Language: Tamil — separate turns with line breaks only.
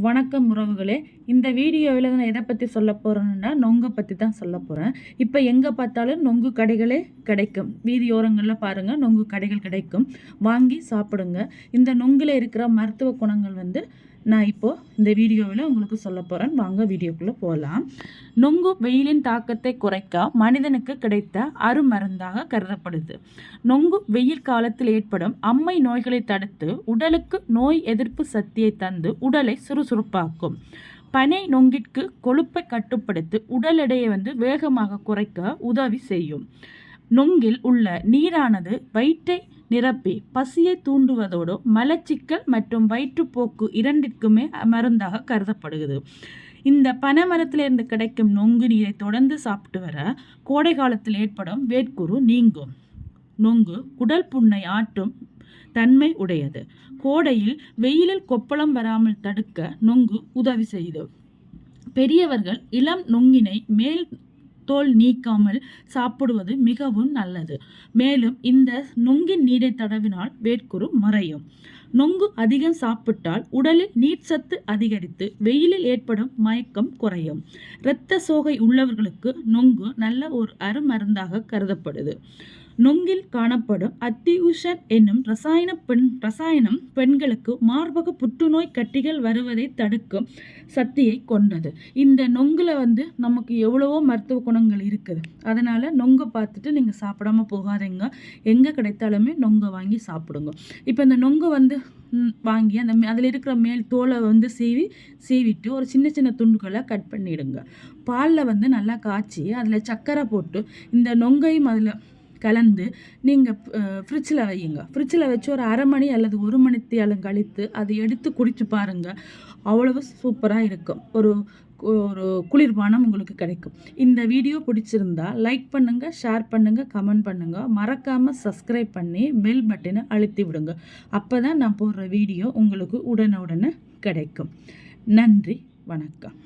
வணக்கம் உறவுகளே. இந்த வீடியோவில் நான் எதை பற்றி சொல்ல போகிறேன்னா நொங்கை பற்றி தான் சொல்ல போகிறேன் இப்போ எங்கே பார்த்தாலும் நொங்கு கடைகளே கிடைக்கும். வீதியோரங்களில் பாருங்கள் நொங்கு கடைகள் கிடைக்கும். வாங்கி சாப்பிடுங்க. இந்த நொங்கில் இருக்கிற மருத்துவ குணங்கள் வந்து நான் இப்போது இந்த வீடியோவில் உங்களுக்கு சொல்ல போகிறேன் வாங்க வீடியோக்குள்ளே போகலாம் நொங்கு வெயிலின் தாக்கத்தை குறைக்க மனிதனுக்கு கிடைத்த அருமருந்தாக கருதப்படுது. நொங்கு வெயில் காலத்தில் ஏற்படும் அம்மை நோய்களை தடுத்து உடலுக்கு நோய் எதிர்ப்பு சக்தியை தந்து உடலை சுறுசுறுப்பாக்கும். பனை நொங்கிற்கு கொழுப்பை கட்டுப்படுத்தி உடல் எடையை வந்து வேகமாக குறைக்க உதவி செய்யும். நொங்கில் உள்ள நீரானது வயிற்றை நிரப்பி பசியை தூண்டுவதோடு மலச்சிக்கல் மற்றும் வயிற்றுப்போக்கு இரண்டிற்குமே மருந்தாக கருதப்படுகிறது. இந்த பனைமரத்திலிருந்து கிடைக்கும் நொங்கு நீரை தொடர்ந்து சாப்பிட்டு வர கோடை காலத்தில் ஏற்படும் வேட்குரு நீங்கும். நொங்கு குடல் புண்ணை ஆற்றும் தன்மை உடையது. கோடையில் வெயிலில் கொப்பளம் வராமல் தடுக்க நொங்கு உதவி செய்து. பெரியவர்கள் இளம் நொங்கினை மேல் தோல் நீக்காமல் சாப்பிடுவது மிகவும் நல்லது. மேலும் இந்த நுங்கின் நீரை தடவினால் வேட்குரு மறையும். நொங்கு அதிகம் சாப்பிட்டால் உடலில் நீர்ச்சத்து அதிகரித்து வெயிலில் ஏற்படும் மயக்கம் குறையும். இரத்த சோகை உள்ளவர்களுக்கு நொங்கு நல்ல ஒரு அருமருந்தாக கருதப்படுது. நொங்கில் காணப்படும் அத்தியூஷன் என்னும் ரசாயன பெண் ரசாயனம் பெண்களுக்கு மார்பக புற்றுநோய் கட்டிகள் வருவதை தடுக்கும் சக்தியை கொண்டது. இந்த நொங்கில் வந்து நமக்கு எவ்வளவோ மருத்துவ குணங்கள் இருக்குது. அதனால் நொங்கை பார்த்துட்டு நீங்கள் சாப்பிடாம போகாதீங்க. எங்கே கிடைத்தாலுமே நொங்கை வாங்கி சாப்பிடுங்க. இப்போ இந்த நொங்கை வந்து வாங்கி அந்த அதில் இருக்கிற மேல் தோலை வந்து சீவி சீவிட்டு ஒரு சின்ன சின்ன துண்டுகளை கட் பண்ணிவிடுங்க பாலில் வந்து நல்லா காய்ச்சி அதில் சர்க்கரை போட்டு இந்த நொங்கையும் அதில் கலந்து நீங்கள் ஃப்ரிட்ஜில் வையுங்க. ஃப்ரிட்ஜில் வச்சு ஒரு அரை மணி அல்லது ஒரு மணி தேலம் கழித்து அதை எடுத்து குடித்து பாருங்கள் அவ்வளவு சூப்பராக இருக்கும். ஒரு ஒரு குளிர்பானம் உங்களுக்கு கிடைக்கும். இந்த வீடியோ பிடிச்சிருந்தா லைக் பண்ணுங்கள் ஷேர் பண்ணுங்கள் கமெண்ட் பண்ணுங்கள் மறக்காமல் சப்ஸ்கிரைப் பண்ணி பெல் பட்டனை அழுத்தி விடுங்க. அப்போ தான் நான் போடுற வீடியோ உங்களுக்கு உடனே உடனே கிடைக்கும். நன்றி வணக்கம்.